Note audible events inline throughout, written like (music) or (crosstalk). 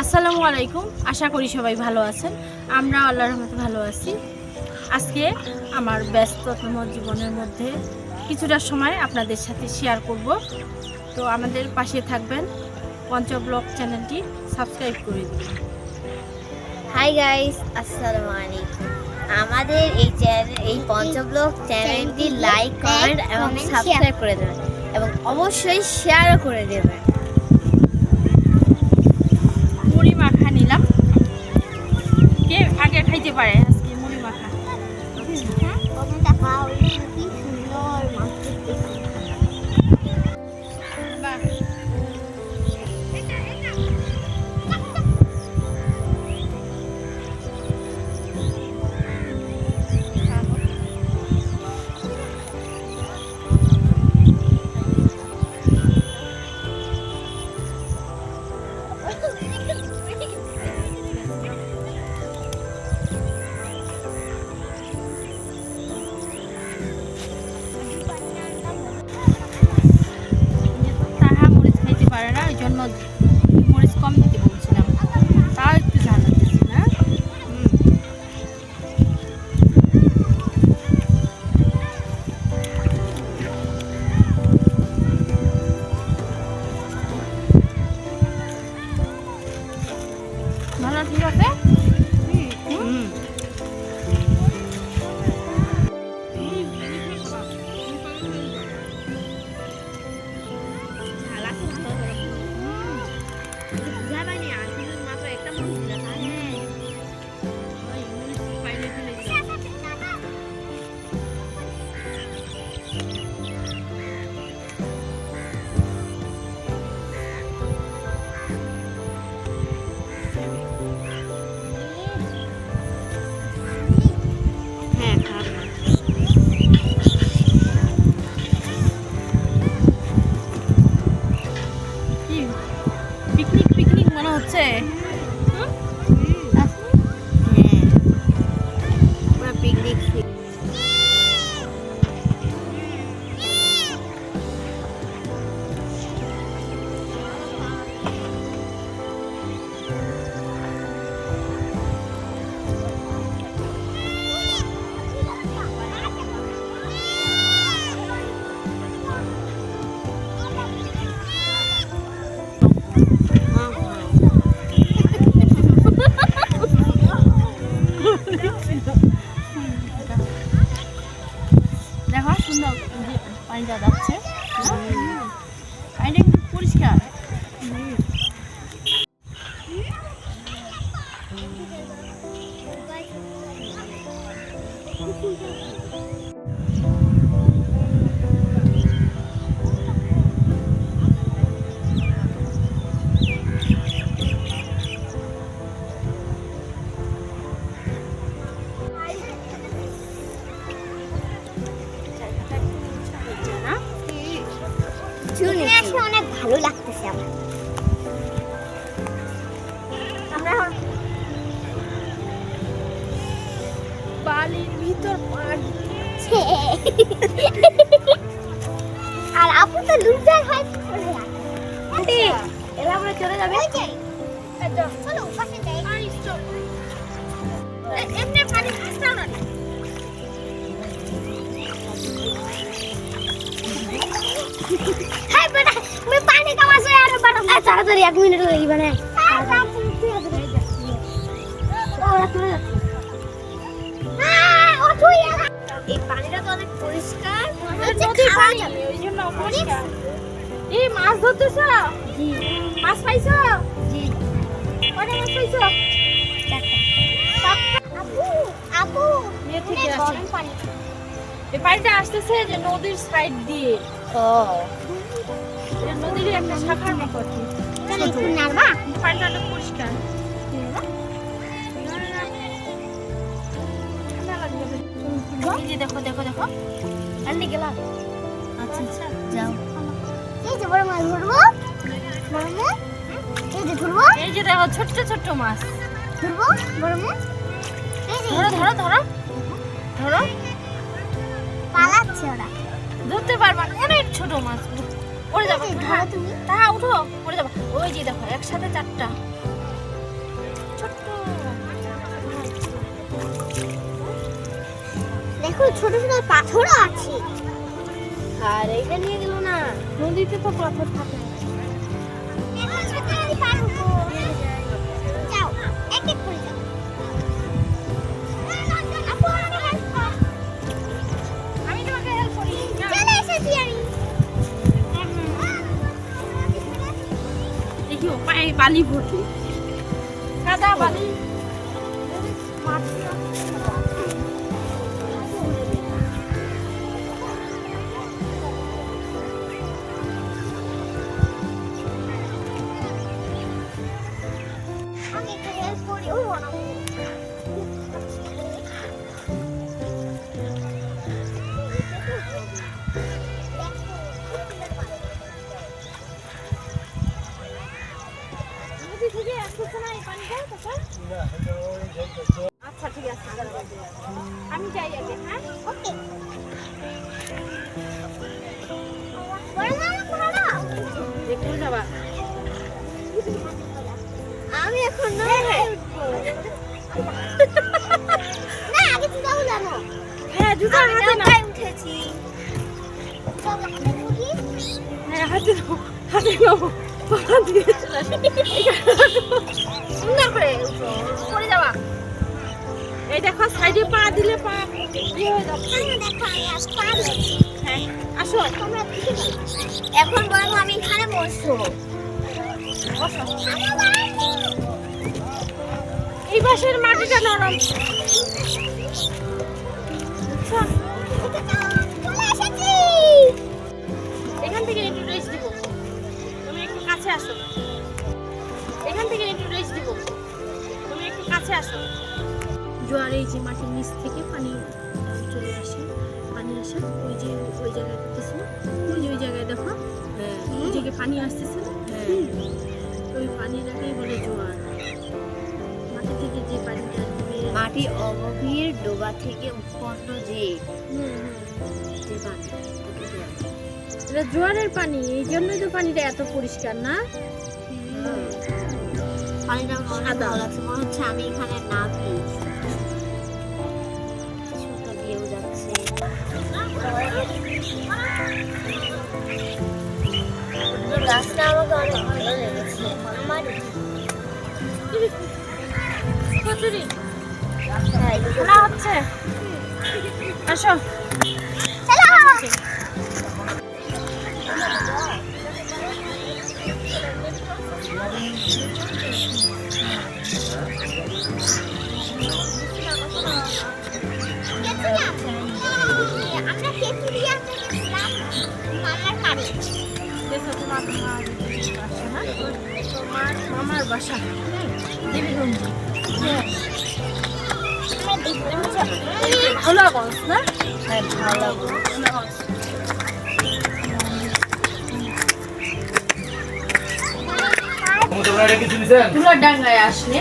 আসসালামু আলাইকুম। আশা করি সবাই ভালো আছেন। আমরা আল্লাহর রহমতে ভালো আছি। আজকে আমার ব্যস্ততম জীবনের মধ্যে কিছুটা সময় আপনাদের সাথে শেয়ার করব। তো আমাদের পাশে থাকবেন পঞ্চব্লগ চ্যানেলটি সাবস্ক্রাইব করে দিন। হাই গাইস আসসালামু আলাইকুম। আমাদের এই চ্যানেল এই পঞ্চব্লগ চ্যানেলটি লাইক কমেন্ট এবং সাবস্ক্রাইব করে দেবেন। এবং অবশ্যই শেয়ারও করে দেবেন মুড়ি মাখা নিলাম কে আগে খাইতে পারে আজকে মুড়ি মাখা। পিকনিক আমরা পিকনিক দেখো সুন্দর যে পানিটা যাচ্ছে পানিটা এমনি পানি খাস্তা না হাই মিনিট লাগি বেটা এই পানিটা তো মাছ ধরতেছ? মাছ পাইছো? এই পানিটা আসতেছে যে নদীর সাইড দিয়ে। নদীর একটা শাখার মতো পানিটা অনেক পরিষ্কার। দেখো দেখো দেখো। গেলাম। আচ্ছা আচ্ছা। যাও। এই যে বড় মাছ ধরবো। এই যে দেখো ছোট্ট ছোট্ট মাছ। ধরবো? বড় মাছ ধরো ধরো ধরো। ধরো। পালাচ্ছে ওরা। ধরতে পারবা না অনেক ছোট মাছ। পড়ে যাব হ্যাঁ। তা উঠো পড়ে যাব। ওই যে দেখো একসাথে চারটা। ছোট্ট দেখো ছোট ছোট পাথরও আছে। আর এইটা নিয়ে গেল না। নদীতে তো পাথর থাকে যাও পায়ে বালি ভর্তি। কাদা বালি। আমি এখন না (laughs) না আগে তুই যাব হ্যাঁ জুতা হাতে নৌকায় উঠেছি। হ্যাঁ হাতে নাও হাতে নাও পাড়া দিয়ে চলে সুন্দর করে উঠো, পড়ে যাবা। এই দেখো সাইডে পা দিলে পা। ইয়ে হয়ে যাবে দেখো আমি আজ পারছি হ্যাঁ আসো এখন বরং আমি এখানে বসবো। বসো। এই বাসের মাটিটা নরম। আচ্ছা, এখান থেকে একটু রেস্ট দিব। তুমি একটু কাছে আসো। এখান থেকে একটু রেস্ট দিব। তুমি একটু কাছে আসো। জোয়ার এই যে মাটির নিচ থেকে পানি চলে আসে পানি আসে ওই যে ওই জায়গায় দেখতেছো? না? ওই যে ওই জায়গায় দেখো? ওই জায়গায় পানি আসতেছে। না? হুম। ওই পানিটাকেই বলে জোয়ার। মাটি থেকে যে পানিটা মাটি অগভীর ডোবা থেকে উৎপন্ন যে এটা জোয়ারের পানি এই জন্যই তো পানিটা এত পরিষ্কার না? পানিটা মনে সাদা। লাগছে। মনে হচ্ছে আমি এখানে নামি ছোট রাস্তা আমাকে অনেক ভালো লেগেছে। আমার কচুরি। হ্যাঁ, খোলা হচ্ছে? আসো। আমরা মামার বাসা দেবীগঞ্জ ভোলাগঞ্জ না? হ্যাঁ ভালো তুলার ডাঙ্গায় আসলে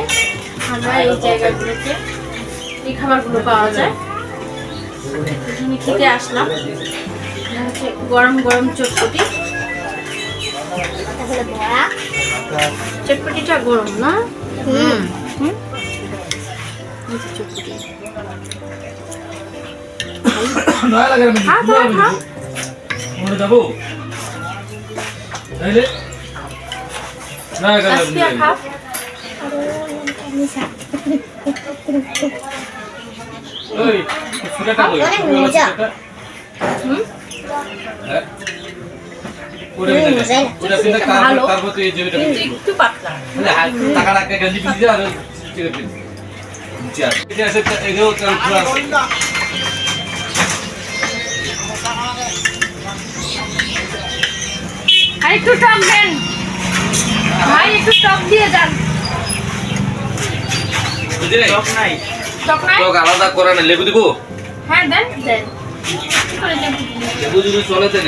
আমরা এই জায়গাগুলোতে এই খাবারগুলো পাওয়া যায়। খেতে আসলাম। গরম গরম চটপটি। চটপটিটা গরম না? হুম। হুম? এই যে চটপটি। যাব? ওই একটু পাতলা। মানে টাকা টাকা আর একটু টক দেন। ভাই একটু টক দিয়ে যান। বুঝলে? টক নাই। টক আলাদা করে না লেবু দিব? হ্যাঁ দেন দেন। লেবু যদি চলে দেন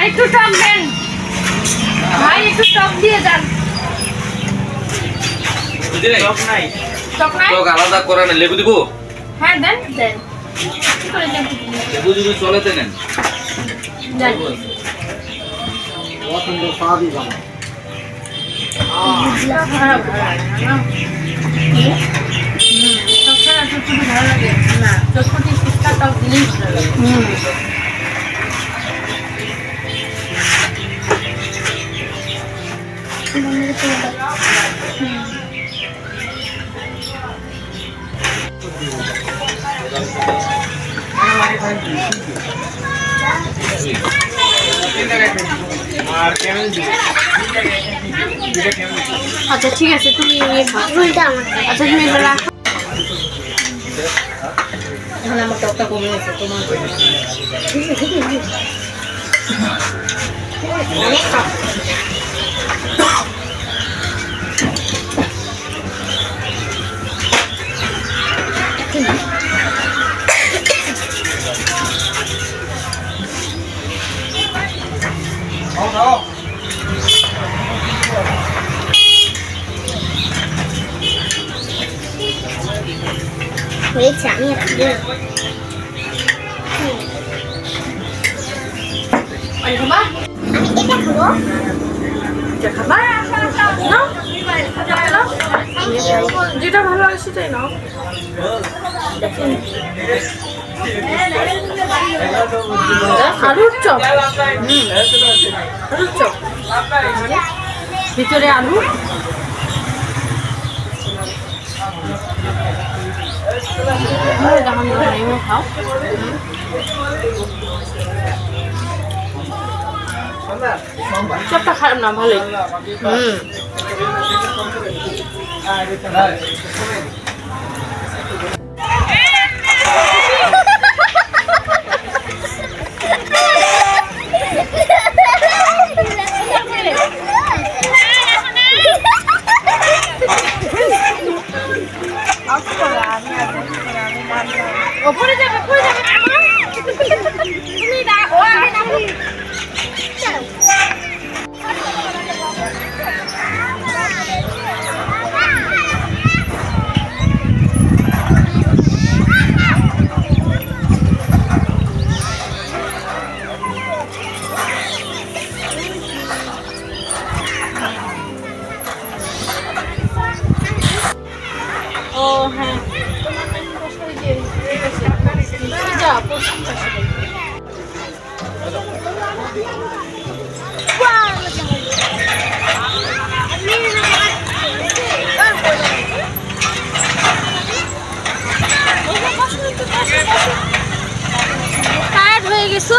আর একটু টক দেন। ভাই একটু টক দিয়ে যান। বুঝলি টক নাই? টক আলাদা করে না লেবু দিব? হ্যাঁ দেন দেন। কি করে দেন? লেবু যদি চলেতে নেন। দেন। খারাপ লাগে। না। টক ভালো লাগে আচ্ছা ঠিক আছে তুমি ইয়ে খাও। আচ্ছা তুমি এটা রাখো। হয়েছে (laughs) যেটা ভালো লাগে সেটাই নাও। আলুর চপ। আলুর চপ। ভিতরে আলু। খাও। চপটা খারাপ না ভালোই। হুম। 四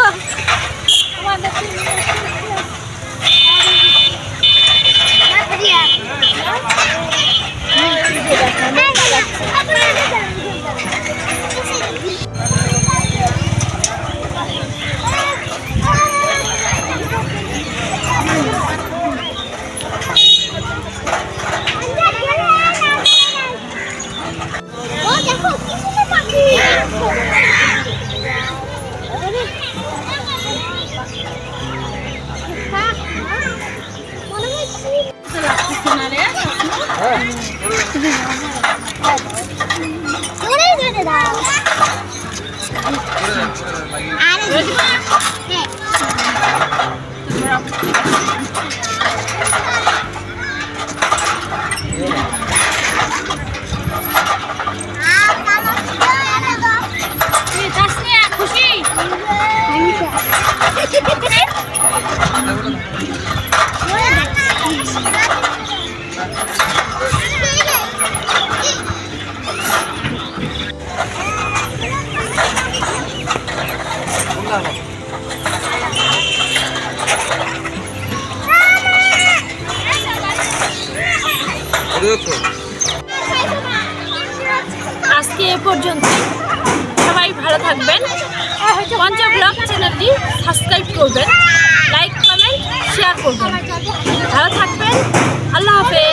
করবেন লাইক কমেন্ট শেয়ার করবেন। ভালো থাকবেন আল্লাহ হাফেজ।